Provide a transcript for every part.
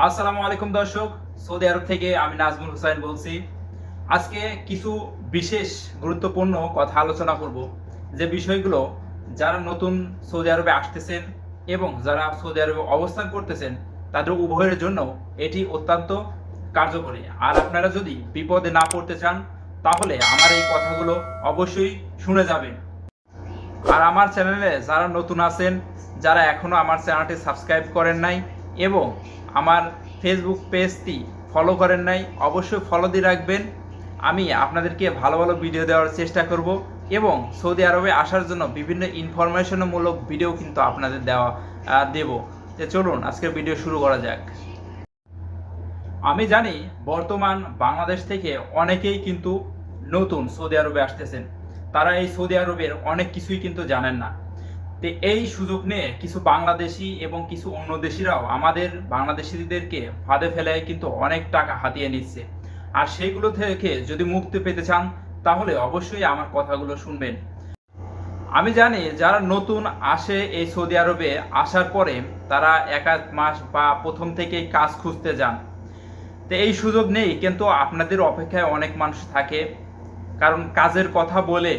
আসসালামু আলাইকুম দর্শক, সৌদি আরব থেকে আমি নাজমুল হুসাইন বলছি। আজকে কিছু বিশেষ গুরুত্বপূর্ণ কথা আলোচনা করব। যে বিষয়গুলো যারা নতুন সৌদি আরবে আসতেছেন এবং যারা সৌদি আরবে অবস্থান করতেছেন, তাদের উভয়ের জন্য এটি অত্যন্ত কার্যকরী। আর আপনারা যদি বিপদে না পড়তে চান, তাহলে আমার এই কথাগুলো অবশ্যই শুনে যাবেন। আর আমার চ্যানেলে যারা নতুন আছেন, যারা এখনও আমার চ্যানেলটি সাবস্ক্রাইব করেন নাই, এবং আমার ফেসবুক পেজটি ফলো করেন নাই, অবশ্যই ফলো দিয়ে রাখবেন। আমি আপনাদেরকে ভালো ভালো ভিডিও দেওয়ার চেষ্টা করব এবং সৌদি আরবে আসার জন্য বিভিন্ন ইনফরমেশনমূলক ভিডিও কিন্তু আপনাদের দেওয়া দেব। তো চলুন, আজকের ভিডিও শুরু করা যাক। আমি জানি বর্তমান বাংলাদেশ থেকে অনেকেই কিন্তু নতুন সৌদি আরবে আসতেছেন। তারা এই সৌদি আরবের অনেক কিছুই কিন্তু জানেন না। তো এই সুযোগ নিয়ে কিছু বাংলাদেশি এবং কিছু অন্য দেশিরাও আমাদের বাংলাদেশিদেরকে ফাঁদে ফেলে কিন্তু অনেক টাকা হাতিয়ে নিচ্ছে। আর সেইগুলো থেকে যদি মুক্তি পেতে চান, তাহলে অবশ্যই আমার কথাগুলো শুনবেন। আমি জানি যারা নতুন আসে এই সৌদি আরবে, আসার পরে তারা এক আধ মাস বা প্রথম থেকেই কাজ খুঁজতে যান। তো এই সুযোগ নেই, কিন্তু আপনাদের অপেক্ষায় অনেক মানুষ থাকে। কারণ কাজের কথা বলে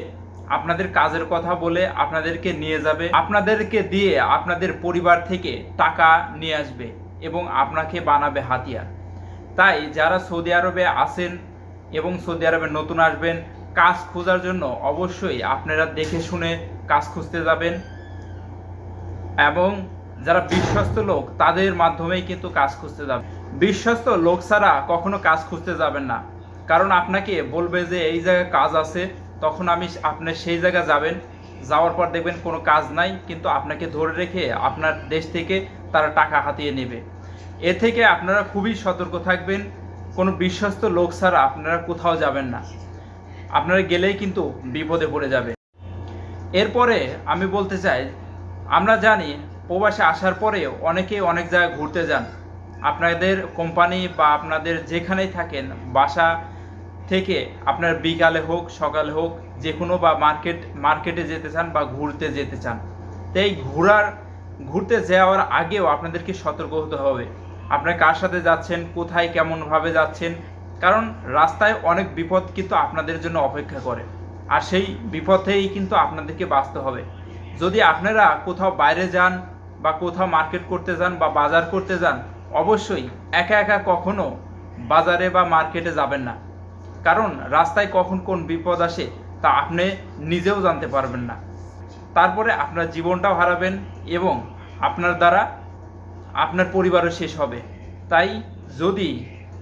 আপনাদের কাজের কথা বলে আপনাদেরকে নিয়ে যাবে, আপনাদেরকে দিয়ে আপনাদের পরিবার থেকে টাকা নিয়ে আসবে এবং আপনাকে বানাবে হাতিয়ার। তাই যারা সৌদি আরবে আসেন এবং সৌদি আরবে নতুন আসবেন, কাজ খোঁজার জন্য অবশ্যই আপনারা দেখে শুনে কাজ খুঁজতে যাবেন এবং যারা বিশ্বস্ত লোক, তাদের মাধ্যমেই কিন্তু কাজ খুঁজতে যাবেন। বিশ্বস্ত লোক ছাড়া কখনো কাজ খুঁজতে যাবেন না। কারণ আপনাকে বলবে যে, এই জায়গায় কাজ আছে তখন আমি আপনি সেই জায়গায় যাবেন, যাওয়ার পর দেখবেন কোনো কাজ নাই, কিন্তু আপনাকে ধরে রেখে আপনার দেশ থেকে তারা টাকা হাতিয়ে নেবে। এ থেকে আপনারা খুবই সতর্ক থাকবেন, কোনো বিশ্বস্ত লোক ছাড়া আপনারা কোথাও যাবেন না। আপনারা গেলেই কিন্তু বিপদে পড়ে যাবে। এরপরে আমি বলতে চাই, আমরা জানি প্রবাসে আসার পরে অনেকে অনেক জায়গায় ঘুরতে যান। আপনাদের কোম্পানি বা আপনাদের যেখানেই থাকেন, বাসা থেকে আপনার বিকালে হোক, সকালে হোক, যে কোনো বা মার্কেট, মার্কেটে যেতে চান বা ঘুরতে যেতে চান। তো এই ঘোরার, ঘুরতে যাওয়ার আগেও আপনাদেরকে সতর্ক হতে হবে। আপনার কার সাথে যাচ্ছেন, কোথায়, কেমনভাবে যাচ্ছেন? কারণ রাস্তায় অনেক বিপদ কিন্তু আপনাদের জন্য অপেক্ষা করে। আর সেই বিপথেই কিন্তু আপনাদেরকে বাঁচতে হবে। যদি আপনারা কোথাও বাইরে যান বা কোথাও মার্কেট করতে যান বা বাজার করতে যান, অবশ্যই একা একা কখনো বাজারে বা মার্কেটে যাবেন না। কারণ রাস্তায় কখন কোন বিপদ আসে তা আপনি নিজেও জানতে পারবেন না। তারপরে আপনার জীবনটাও হারাবেন এবং আপনার দ্বারা আপনার পরিবারও শেষ হবে। তাই যদি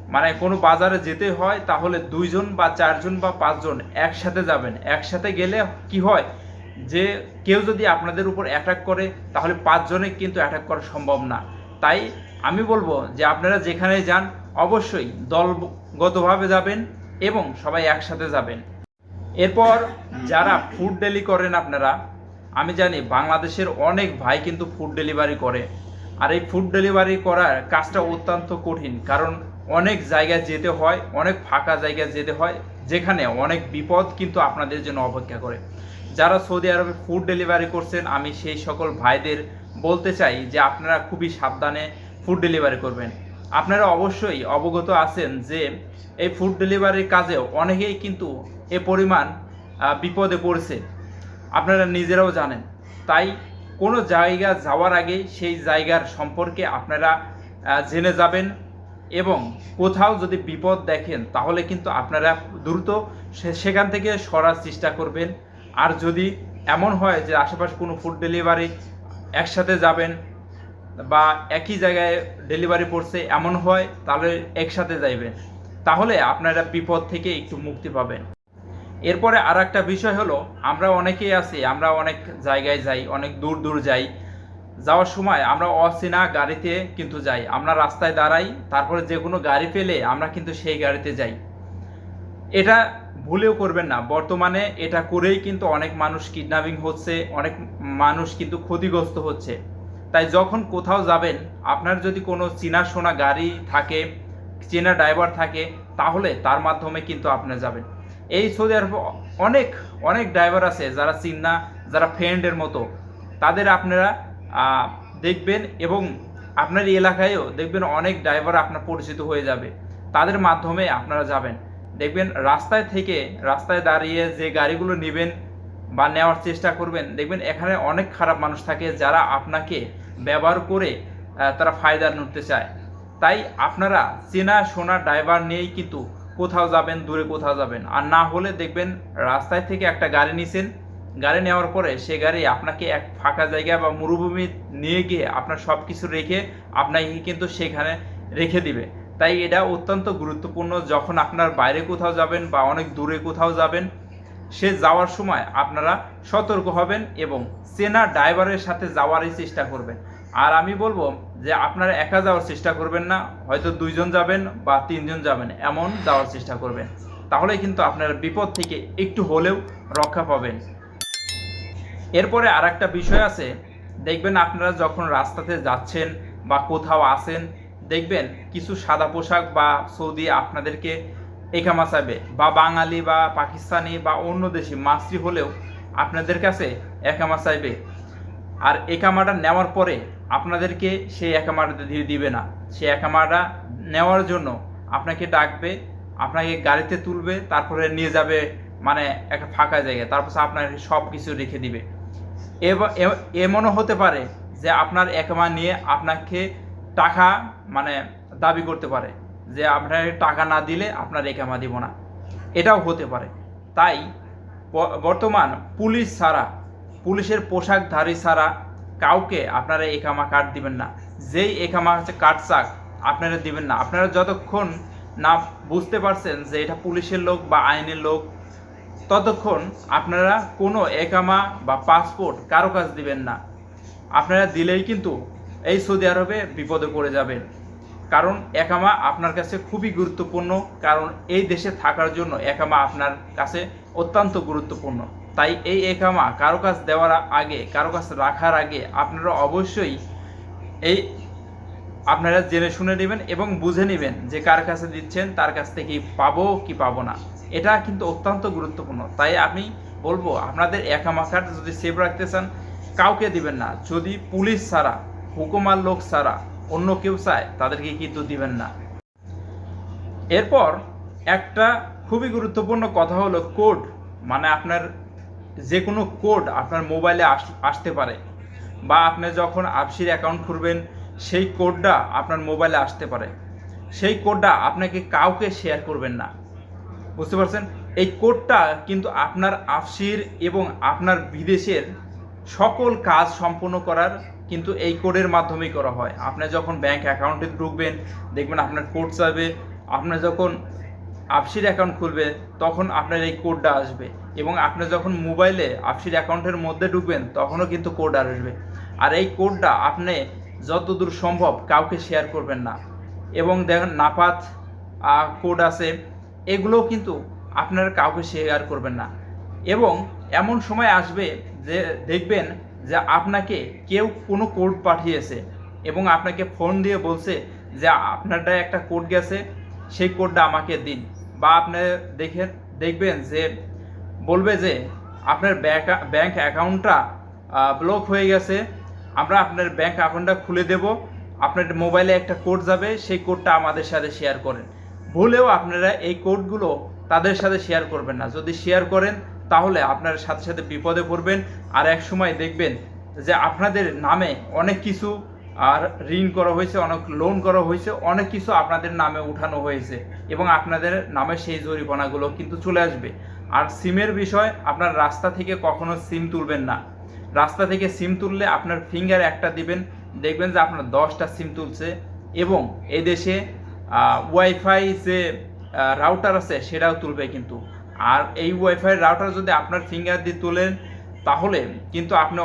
মানে কোনো বাজারে যেতে হয়, তাহলে দুইজন বা চারজন বা পাঁচজন একসাথে যাবেন। একসাথে গেলে কি হয় যে কেউ যদি আপনাদের উপর অ্যাটাক করে, তাহলে পাঁচজনে কিন্তু অ্যাটাক করা সম্ভব না। তাই আমি বলব যে আপনারা যেখানে যান, অবশ্যই দলগতভাবে যাবেন। এবং সবাই একসাথে যাবেন। এরপর যারা ফুড ডেলি করেন আপনারা, আমি জানি বাংলাদেশের অনেক ভাই কিন্তু ফুড ডেলিভারি করে। আর এই ফুড ডেলিভারি করার কাজটা অত্যন্ত কঠিন, কারণ অনেক জায়গায় যেতে হয়, অনেক ফাঁকা জায়গায় যেতে হয়, যেখানে অনেক বিপদ কিন্তু আপনাদের জন্য অপেক্ষা করে। যারা সৌদি আরবে ফুড ডেলিভারি করছেন, আমি সেই সকল ভাইদের বলতে চাই যে আপনারা খুবই সাবধানে ফুড ডেলিভারি করবেন। আপনারা অবশ্যই অবগত আছেন যে এই ফুড ডেলিভারির কাজেও অনেকেই কিন্তু এ পরিমাণ বিপদে পড়ছে। আপনারা নিজেরাও জানেন। তাই কোনো জায়গা যাওয়ার আগে সেই জায়গার সম্পর্কে আপনারা জেনে যাবেন এবং কোথাও যদি বিপদ দেখেন তাহলে কিন্তু আপনারা দ্রুত সেখান থেকে সরার চেষ্টা করবেন। আর যদি এমন হয় যে আশেপাশে কোনো ফুড ডেলিভারি একসাথে যাবেন বা একই জায়গায় ডেলিভারি পড়ছে, এমন হয়, তাহলে একসাথে যাইবেন তাহলে আপনারা বিপদ থেকে একটু মুক্তি পাবেন। এরপরে আর একটা বিষয় হলো, আমরা অনেকেই আছি, আমরা অনেক জায়গায় যাই, অনেক দূর দূর যাই। যাওয়ার সময় আমরা অচেনা গাড়িতে কিন্তু যাই। আমরা রাস্তায় দাঁড়াই, তারপরে যে কোনো গাড়ি পেলে আমরা কিন্তু সেই গাড়িতে যাই। এটা ভুলেও করবেন না। বর্তমানে এটা করেই কিন্তু অনেক মানুষ কিডন্যাপিং হচ্ছে, অনেক মানুষ কিন্তু ক্ষতিগ্রস্ত হচ্ছে। তাই যখন কোথাও যাবেন, আপনার যদি কোনো চেনা শোনা গাড়ি থাকে, চেনা ড্রাইভার থাকে, তাহলে তার মাধ্যমে কিন্তু আপনি যাবেন। এই সৌদি আরবে অনেক অনেক ড্রাইভার আছে যারা চিন্না যারা ফ্রেন্ডের মতো। তাদের আপনারা দেখবেন এবং আপনার এলাকায়ও দেখবেন অনেক ড্রাইভার আপনার পরিচিত হয়ে যাবে। তাদের মাধ্যমে আপনারা যাবেন। দেখবেন রাস্তায় থেকে, রাস্তায় দাঁড়িয়ে যে গাড়িগুলো নেবেন বা নেওয়ার চেষ্টা করবেন। দেখবেন এখানে অনেক খারাপ মানুষ থাকে যারা আপনাকে ব্যবহার করে তারা ফায়দা নিতে চায়। তাই আপনারা চেনা শোনা ড্রাইভার নিয়েই কিন্তু কোথাও যাবেন, দূরে কোথাও যাবেন। আর না হলে দেখবেন রাস্তায় থেকে একটা গাড়ি নিছেন, গাড়ি নেওয়ার পরে সে গাড়ি আপনাকে এক ফাঁকা জায়গা বা মরুভূমি নিয়ে গিয়ে আপনার সব কিছু রেখে আপনাকে কিন্তু সেখানে রেখে দিবে। তাই এটা অত্যন্ত গুরুত্বপূর্ণ। যখন আপনার বাইরে কোথাও যাবেন বা অনেক দূরে কোথাও যাবেন সে যাওয়ার সময় আপনারা সতর্ক হবেন এবং চেনা ড্রাইভারের সাথে যাওয়ারই চেষ্টা করবেন। আর আমি বলব যে আপনারা একা যাওয়ার চেষ্টা করবেন না, হয়তো দুইজন যাবেন বা তিনজন যাবেন, এমন যাওয়ার চেষ্টা করবেন। তাহলে কিন্তু আপনারা বিপদ থেকে একটু হলেও রক্ষা পাবেন। এরপরে আর একটা বিষয় আছে, দেখবেন আপনারা যখন রাস্তাতে যাচ্ছেন বা কোথাও আসেন দেখবেন কিছু সাদা পোশাক বা সৌদি আপনাদেরকে একামা চাইবে বা বাঙালি, বা পাকিস্তানি, বা অন্য দেশি মাসরি হলেও আপনাদের কাছে একামা চাইবে আর একামাটা নেওয়ার পরে আপনাদেরকে সেই একামাটা দিয়ে দিবে না। সেই একামাটা নেওয়ার জন্য আপনাকে ডাকবে, আপনাকে গাড়িতে তুলবে, তারপরে নিয়ে যাবে মানে একটা ফাঁকা জায়গায়। তারপর আপনার সব কিছু রেখে দিবে। এমনও হতে পারে যে আপনার একামা নিয়ে আপনাকে টাকা মানে দাবি করতে পারে। যে আপনার টাকা না দিলে আপনার একামা দিব না। এটাও হতে পারে। তাই বর্তমান পুলিশ ছাড়া, পুলিশের পোশাকধারী ছাড়া কাউকে আপনারা একামা কার্ড দিবেন না। যেই একামা হচ্ছে কার্ড চাক, আপনারা দিবেন না। আপনারা যতক্ষণ না বুঝতে পারছেন যে এটা পুলিশের লোক বা আইনের লোক, ততক্ষণ আপনারা কোনো একামা বা পাসপোর্ট কারও কাজ দিবেন না। আপনারা দিলেই কিন্তু এই সৌদি আরবে বিপদে পড়ে যাবেন। কারণ একামা আপনার কাছে খুবই গুরুত্বপূর্ণ, কারণ এই দেশে থাকার জন্য একামা আপনার কাছে অত্যন্ত গুরুত্বপূর্ণ। তাই এই একামা কারও কাছ দেওয়ার আগে, কারও কাছ রাখার আগে আপনারা অবশ্যই এই আপনারা জেনে শুনে নেবেন এবং বুঝে নেবেন যে কার কাছে দিচ্ছেন, তার কাছ থেকে পাবো কি পাবো না। এটা কিন্তু অত্যন্ত গুরুত্বপূর্ণ। তাই আমি বলব, আপনাদের একামা কার্ড যদি সেভ রাখতে চান, কাউকে দিবেন না। যদি পুলিশ ছাড়া, হুকুমার লোক ছাড়া অন্য কেউ চায়, তাদেরকে কিন্তু দিবেন না। এরপর একটা খুবই গুরুত্বপূর্ণ কথা হলো কোড মানে আপনার যে কোনো কোড আপনার মোবাইলে আস- আসতে পারে বা আপনি যখন আপসির অ্যাকাউন্ট খুলবেন, সেই কোডটা আপনার মোবাইলে আসতে পারে। সেই কোডটা আপনাকে কাউকে শেয়ার করবেন না। বুঝতে পারছেন? এই কোডটা কিন্তু আপনার আফসির এবং আপনার বিদেশের সকল কাজ সম্পন্ন করার কিন্তু এই কোডের মাধ্যমেই করা হয়। আপনি যখন ব্যাংক অ্যাকাউন্টে ঢুকবেন, দেখবেন আপনার কোড চাইবে। আপনি যখন আপসির অ্যাকাউন্ট খুলবে, তখন আপনার এই কোডটা আসবে। এবং আপনি যখন মোবাইলে আপসির অ্যাকাউন্টের মধ্যে ঢুকবেন, তখনও কিন্তু কোড আসবে। আর এই কোডটা আপনি যতদূর সম্ভব কাউকে শেয়ার করবেন না। এবং দেখেন নাপাত কোড আছে, এগুলোও কিন্তু আপনারা কাউকে শেয়ার করবেন না। এবং এমন সময় আসবে যে দেখবেন যে আপনাকে কেউ কোনো কোড পাঠিয়েছে এবং আপনাকে ফোন দিয়ে বলছে যে আপনারটা একটা কোড গেছে, সেই কোডটা আমাকে দিন। বা আপনি দেখে, দেখবেন যে বলবে যে আপনার ব্যাংক ব্যাংক অ্যাকাউন্টটা ব্লক হয়ে গেছে, আমরা আপনার ব্যাংক অ্যাকাউন্টটা খুলে দেব, আপনার মোবাইলে একটা কোড যাবে, সেই কোডটা আমাদের সাথে শেয়ার করেন। ভুলেও আপনারা এই কোডগুলো তাদের সাথে শেয়ার করবেন না। যদি শেয়ার করেন তাহলে আপনার সাথে সাথে বিপদে পড়বেন আর এক সময় দেখবেন যে আপনাদের নামে অনেক কিছু আর ঋণ করা হয়েছে, অনেক লোন করা হয়েছে, অনেক কিছু আপনাদের নামে উঠানো হয়েছে এবং আপনাদের নামে সেই জরিমানাগুলো কিন্তু চলে আসবে। আর সিমের বিষয়, আপনার রাস্তা থেকে কখনো সিম তুলবেন না। রাস্তা থেকে সিম তুললে আপনার ফিঙ্গার একটা দিবেন, দেখবেন যে আপনার দশটা সিম তুলছে এবং এই দেশে ওয়াইফাই যে রাউটার আছে সেটাও তুলবে কিন্তু। আর এই ওয়াইফাই রাউটার যদি আপনার ফিঙ্গার দিয়ে তোলেন, তাহলে কিন্তু আপনি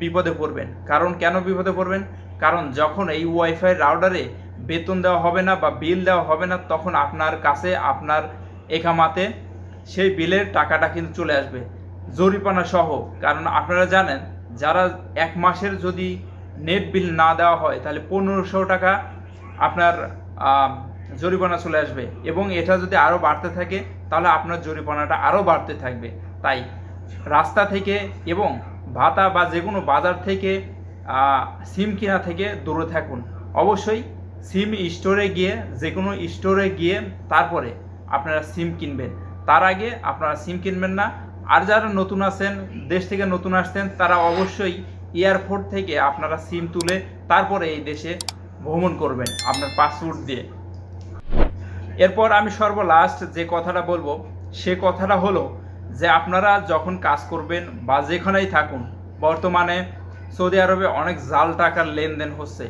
বিপদে পড়বেন। কারণ কেন বিপদে পড়বেন? কারণ যখন এই ওয়াইফাই রাউটারে বেতন দেওয়া হবে না বা বিল দেওয়া হবে না, তখন আপনার কাছে, আপনার একামাতে সেই বিলের টাকাটা কিন্তু চলে আসবে। জরিপানা সহ। কারণ আপনারা জানেন, যারা এক মাসের যদি নেট বিল না দেওয়া হয়, তাহলে পনেরোশো টাকা আপনার জরিমানা চলে আসবে এবং এটা যদি আরও বাড়তে থাকে, তাহলে আপনার জরিমানাটা আরও বাড়তে থাকবে। তাই রাস্তা থেকে এবং ভাতা বা যে কোনো বাজার থেকে সিম কেনা থেকে দূরে থাকুন। অবশ্যই সিম স্টোরে গিয়ে যে কোনো স্টোরে গিয়ে তারপরে আপনারা সিম কিনবেন। তার আগে আপনারা সিম কিনবেন না। আর যারা নতুন আছেন, দেশ থেকে নতুন আসছেন, তারা অবশ্যই এয়ারপোর্ট থেকে আপনারা সিম তুলে তারপরে এই দেশে ভ্রমণ করবেন। আপনার পাসপোর্ট দিয়ে। এরপর আমি সর্বলাস্ট যে কথাটা বলব, সে কথাটা হলো যে আপনারা যখন কাজ করবেন বা যেখানেই থাকুন, বর্তমানে সৌদি আরবে অনেক জাল টাকার লেনদেন হচ্ছে।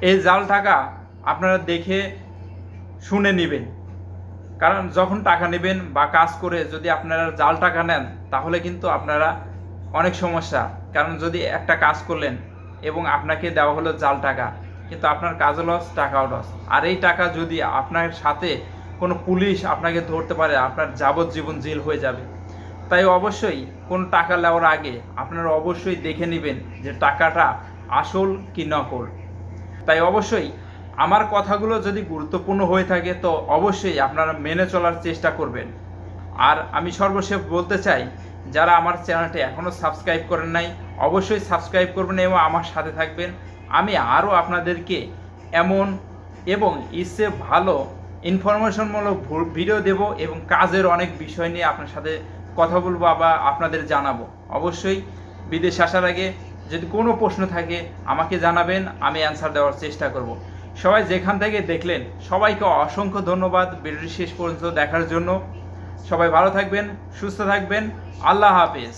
এই জাল টাকা আপনারা দেখে শুনে নেবেন। কারণ যখন টাকা নেবেন বা কাজ করে যদি আপনারা জাল টাকা নেন, তাহলে কিন্তু আপনারা অনেক সমস্যা। কারণ যদি একটা কাজ করলেন এবং আপনাকে দেওয়া হলো জাল টাকা কিন্তু আপনার কাজও লস টাকাও লস আর এই টাকা যদি আপনার সাথে কোনো পুলিশ আপনাকে ধরতে পারে, আপনার যাবজ্জীবন জেল হয়ে যাবে। তাই অবশ্যই কোনো টাকা নেওয়ার আগে আপনারা অবশ্যই দেখে নেবেন যে টাকাটা আসল কি নকল। তাই অবশ্যই আমার কথাগুলো যদি গুরুত্বপূর্ণ হয়ে থাকে, তো অবশ্যই আপনারা মেনে চলার চেষ্টা করবেন। আর আমি সর্বশেষ বলতে চাই, যারা আমার চ্যানেলটি এখনও সাবস্ক্রাইব করেন নাই, অবশ্যই সাবস্ক্রাইব করবেন এবং আমার সাথে থাকবেন। আমি আরও আপনাদেরকে এমন এবং ইসে ভালো ইনফরমেশনমূলক ভিডিও দেব এবং কাজের অনেক বিষয় নিয়ে আপনার সাথে কথা বলব বা আপনাদের জানাব। অবশ্যই বিদেশ আসার আগে যদি কোনো প্রশ্ন থাকে আমাকে জানাবেন, আমি অ্যান্সার দেওয়ার চেষ্টা করব। সবাই যেখান থেকে দেখলেন, সবাইকে অসংখ্য ধন্যবাদ। ভিডিওটি শেষ পর্যন্ত দেখার জন্য সবাই ভালো থাকবেন, সুস্থ থাকবেন। আল্লাহ হাফেজ।